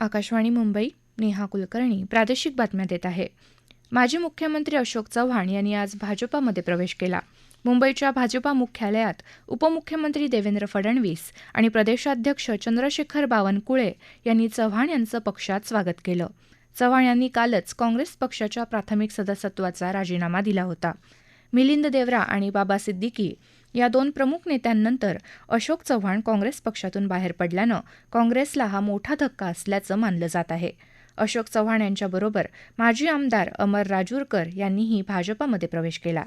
आकाशवाणी मुंबई नेहा कुलकर्णी प्रादेशिक बातम्या देत आहे. माजी मुख्यमंत्री अशोक चव्हाण यांनी आज भाजपामध्ये प्रवेश केला. मुंबईच्या भाजपा मुख्यालयात उपमुख्यमंत्री देवेंद्र फडणवीस आणि प्रदेशाध्यक्ष चंद्रशेखर बावनकुळे यांनी चव्हाण यांचं पक्षात स्वागत केलं. चव्हाण यांनी कालच काँग्रेस पक्षाच्या प्राथमिक सदस्यत्वाचा राजीनामा दिला होता. मिलिंद देवरा आणि बाबा सिद्दीकी या दोन प्रमुख नेत्यांनंतर अशोक चव्हाण काँग्रेस पक्षातून बाहेर पडल्यानं काँग्रेसला हा मोठा धक्का असल्याचं मानलं जात आहे. अशोक चव्हाण यांच्याबरोबर माजी आमदार अमर राजूरकर यांनीही भाजपामध्ये प्रवेश केला.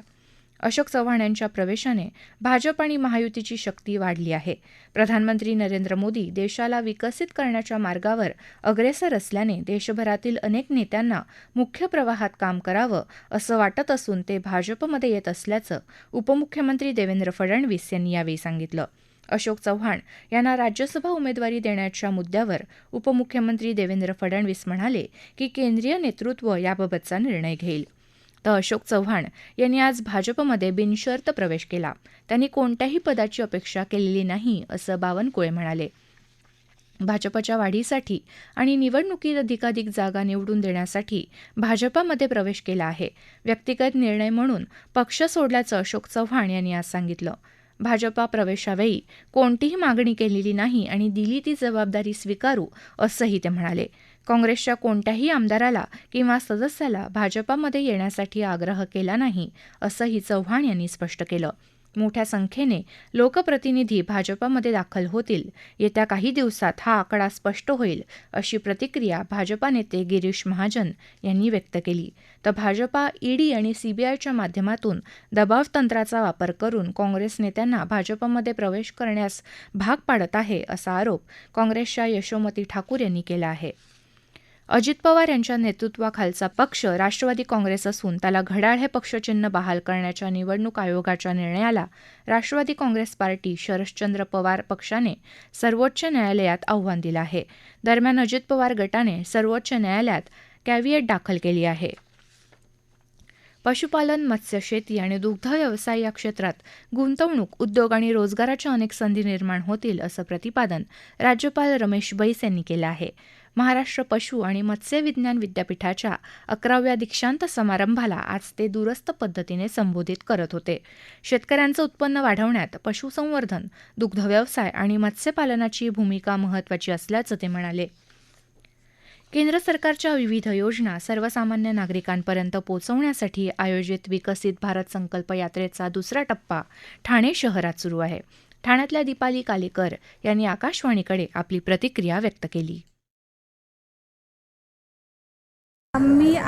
अशोक चव्हाण यांच्या प्रवेशाने भाजप आणि महायुतीची शक्ती वाढली आहे. प्रधानमंत्री नरेंद्र मोदी देशाला विकसित करण्याच्या मार्गावर अग्रेसर असल्याने देशभरातील अनेक नेत्यांना मुख्य प्रवाहात काम करावं असं वाटत असून ते भाजपमध्ये येत असल्याचं उपमुख्यमंत्री देवेंद्र फडणवीस यांनी यावेळी सांगितलं. अशोक चव्हाण यांना राज्यसभा उमेदवारी देण्याच्या मुद्द्यावर उपमुख्यमंत्री देवेंद्र फडणवीस म्हणाले की केंद्रीय नेतृत्व याबाबतचा निर्णय घेईल. तर अशोक चव्हाण यांनी आज भाजपमध्ये बिनशर्त प्रवेश केला. त्यांनी कोणत्याही पदाची अपेक्षा केलेली नाही असं बावनकुळे म्हणाले. भाजपच्या वाढीसाठी आणि निवडणुकीत अधिकाधिक जागा निवडून देण्यासाठी भाजपामध्ये प्रवेश केला आहे. व्यक्तिगत निर्णय म्हणून पक्ष सोडल्याचं अशोक चव्हाण यांनी आज सांगितलं. भाजपा प्रवेशावेळी कोणतीही मागणी केलेली नाही आणि दिली ती जबाबदारी स्वीकारू असंही ते म्हणाले. काँग्रेसच्या कोणत्याही आमदाराला किंवा सदस्याला भाजपामध्ये येण्यासाठी आग्रह केला नाही असंही चव्हाण यांनी स्पष्ट केलं. मोठ्या संख्येने लोकप्रतिनिधी भाजपामध्ये दाखल होतील. येत्या काही दिवसात हा आकडा स्पष्ट होईल अशी प्रतिक्रिया भाजपा नेते गिरीश महाजन यांनी व्यक्त केली. तर भाजपा ईडी आणि सीबीआयच्या माध्यमातून दबाव तंत्राचा वापर करून काँग्रेस नेत्यांना भाजपमध्ये प्रवेश करण्यास भाग पाडत आहे असा आरोप काँग्रेसच्या यशोमती ठाकूर यांनी केला आहे. अजित पवार यांच्या नेतृत्वाखालचा पक्ष राष्ट्रवादी काँग्रेस असून त्याला घड्याळ हे पक्षचिन्ह बहाल करण्याच्या निवडणूक आयोगाच्या निर्णयाला राष्ट्रवादी काँग्रेस पार्टी शरदचंद्र पवार पक्षाने सर्वोच्च न्यायालयात आव्हान दिलं आहे. दरम्यान अजित पवार गटाने सर्वोच्च न्यायालयात कॅव्हिएट दाखल केली आहे. पशुपालन मत्स्यशेती आणि दुग्ध व्यवसाय या क्षेत्रात गुंतवणूक उद्योग आणि रोजगाराच्या अनेक संधी निर्माण होतील असं प्रतिपादन राज्यपाल रमेश बैस यांनी केलं आहे. महाराष्ट्र पशु आणि मत्स्य विज्ञान विद्यापीठाच्या अकराव्या दीक्षांत समारंभाला आज ते दूरस्थ पद्धतीने संबोधित करत होते. शेतकऱ्यांचं उत्पन्न वाढवण्यात पशुसंवर्धन दुग्धव्यवसाय आणि मत्स्यपालनाची भूमिका महत्वाची असल्याचं ते म्हणाले. केंद्र सरकारच्या विविध योजना सर्वसामान्य नागरिकांपर्यंत पोहोचवण्यासाठी आयोजित विकसित भारत संकल्प यात्रेचा दुसरा टप्पा ठाणे शहरात सुरू आहे. ठाण्यातल्या दीपाली कालेकर यांनी आकाशवाणीकडे आपली प्रतिक्रिया व्यक्त केली.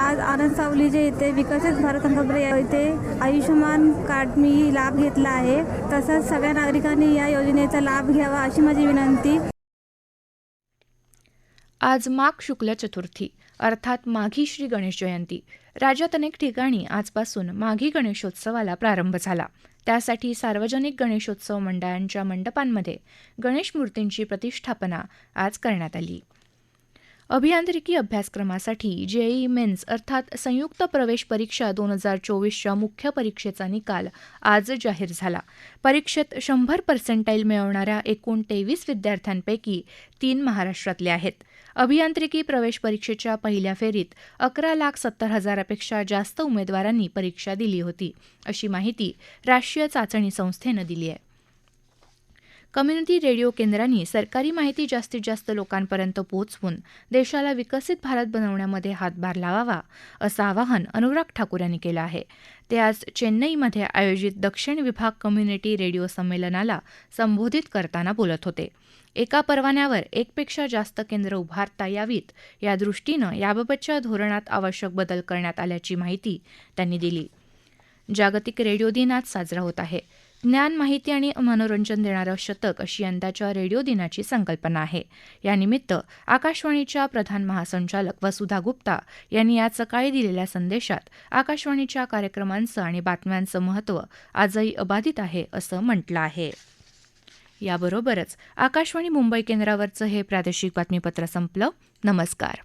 आज आनंद सावलीचे इथे विकसित भारत संकल्प या इथे आयुष्यमान कार्ड मी लाभ घेतला आहे. तसंच सगळ्या नागरिकांनी या योजनेचा लाभ घ्यावा अशी माझी विनंती. आज माघ शुक्ल चतुर्थी अर्थात माघी श्री गणेश जयंती. राज्यात अनेक ठिकाणी आजपासून माघी गणेशोत्सवाला प्रारंभ झाला. त्यासाठी सार्वजनिक गणेशोत्सव मंडळांच्या मंडपांमध्ये गणेश मूर्तींची प्रतिष्ठापना आज करण्यात आली. अभियांत्रिकी अभ्यासक्रमासाठी जेई मेन्स अर्थात संयुक्त प्रवेश परीक्षा दोन हजार चोवीसच्या मुख्य परीक्षेचा निकाल आज जाहीर झाला. परीक्षेत शंभर पर्सेंटाईल मिळवणाऱ्या एकूण तेवीस विद्यार्थ्यांपैकी तीन महाराष्ट्रातले आहेत. अभियांत्रिकी प्रवेश परीक्षेच्या पहिल्या फेरीत अकरा लाख सत्तर हजारापेक्षा जास्त उमेदवारांनी परीक्षा दिली होती अशी माहिती राष्ट्रीय चाचणी संस्थेनं दिली आहे. कम्युनिटी रेडिओ केंद्रांनी सरकारी माहिती जास्तीत जास्त लोकांपर्यंत पोहोचवून देशाला विकसित भारत बनवण्यामध्ये हातभार लावावा असं आवाहन अनुराग ठाकूर यांनी केलं आहे. ते आज चेन्नईमध्ये आयोजित दक्षिण विभाग कम्युनिटी रेडिओ संमेलनाला संबोधित करताना बोलत होते. एका परवान्यावर एकपेक्षा जास्त केंद्र उभारता यावीत या दृष्टीनं याबाबतच्या धोरणात आवश्यक बदल करण्यात आल्याची माहिती त्यांनी दिली. जागतिक रेडिओ दिन आज साजरा होत आहे. ज्ञान माहिती आणि मनोरंजन देणारं शतक अशी यंदाच्या रेडिओ दिनाची संकल्पना आहे. यानिमित्त आकाशवाणीच्या प्रधान महासंचालक वसुधा गुप्ता यांनी आज सकाळी दिलेल्या संदेशात आकाशवाणीच्या कार्यक्रमांचं आणि बातम्यांचं महत्त्व आजही अबाधित आहे असं म्हटलं आहे. याबरोबरच आकाशवाणी मुंबई केंद्रावरचं हे प्रादेशिक बातमीपत्र संपलं. नमस्कार.